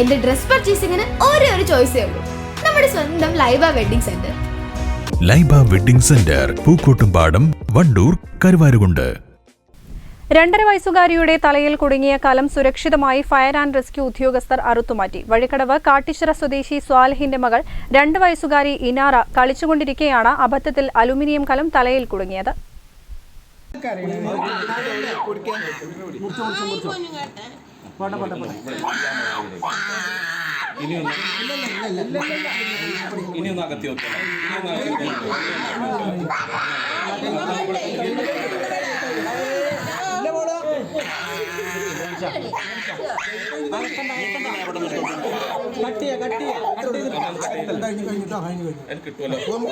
എന്റെ ഡ്രസ് പർച്ചേസിംഗിന് ഒരേ ഒരു ചോയ്സേ ഉള്ളൂ. നമ്മുടെ സ്വന്തം Laiba wedding centre. Laiba wedding centre Pookkottumpadam Wandoor Karuvarakundu. രണ്ടര വയസ്സുകാരിയുടെ തലയിൽ കുടുങ്ങിയ കലം സുരക്ഷിതമായി ഫയർ ആൻഡ് റെസ്ക്യൂ ഉദ്യോഗസ്ഥർ അറുത്തുമാറ്റി. വഴിക്കടവ് കാട്ടിച്ചിറ സ്വദേശി സ്വാലഹിന്റെ മകൾ രണ്ട് വയസ്സുകാരി ഇനാറ കളിച്ചുകൊണ്ടിരിക്കെയാണ് അബദ്ധത്തിൽ അലുമിനിയം കലം തലയിൽ കുടുങ്ങിയത്. പോട്ടെ പോട്ടെ അകത്തി ഇനി ഒന്ന് അകത്തി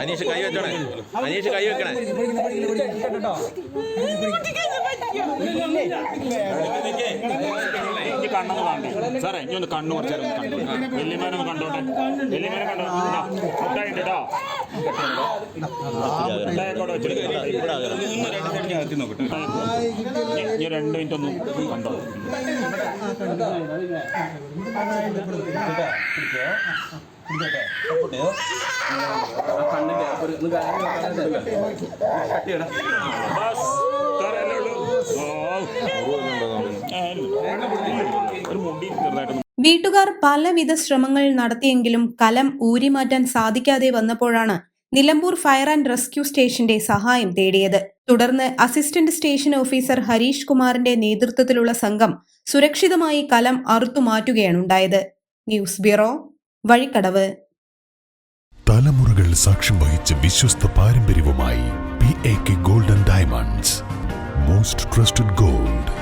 അനീഷ് കൈ വെക്കണേ അനീഷ് കൈ വെക്കണേ. എനിക്ക് കണ്ണൊന്ന് കാണണ്ടേ സാറേ ഇനി ഒന്ന് കണ്ണു കുറച്ച് നേരം കണ്ടു വെല്ലിമാനൊന്ന് കണ്ടോട്ടെ? വെല്ലിമാനെ കണ്ടോ? മുട്ടായിട്ട് കേട്ടോ ഇനി രണ്ട് മിനിറ്റ് ഒന്ന് കണ്ടോ? ബസ്. ഇത്രയല്ലേ ഉള്ളൂ ഓ ഒരു മുടി ചെറുതായിട്ടൊന്ന് വീട്ടുകാർ പലവിധ ശ്രമങ്ങൾ നടത്തിയെങ്കിലും കലം ഊരിമാറ്റാൻ സാധിക്കാതെ വന്നപ്പോഴാണ് നിലമ്പൂർ ഫയർ ആൻഡ് റെസ്ക്യൂ സ്റ്റേഷന്റെ സഹായം തേടിയത്. തുടർന്ന് അസിസ്റ്റന്റ് സ്റ്റേഷൻ ഓഫീസർ ഹരീഷ് കുമാറിന്റെ നേതൃത്വത്തിലുള്ള സംഘം സുരക്ഷിതമായി കലം അറുത്തുമാറ്റുകയാണുണ്ടായത്. News bureau Vazhikkadavu. തലമുറകൾ സാക്ഷ്യം വഹിച്ച വിശ്വസ്ത പാരമ്പര്യവുമായി P A K golden diamonds most trusted gold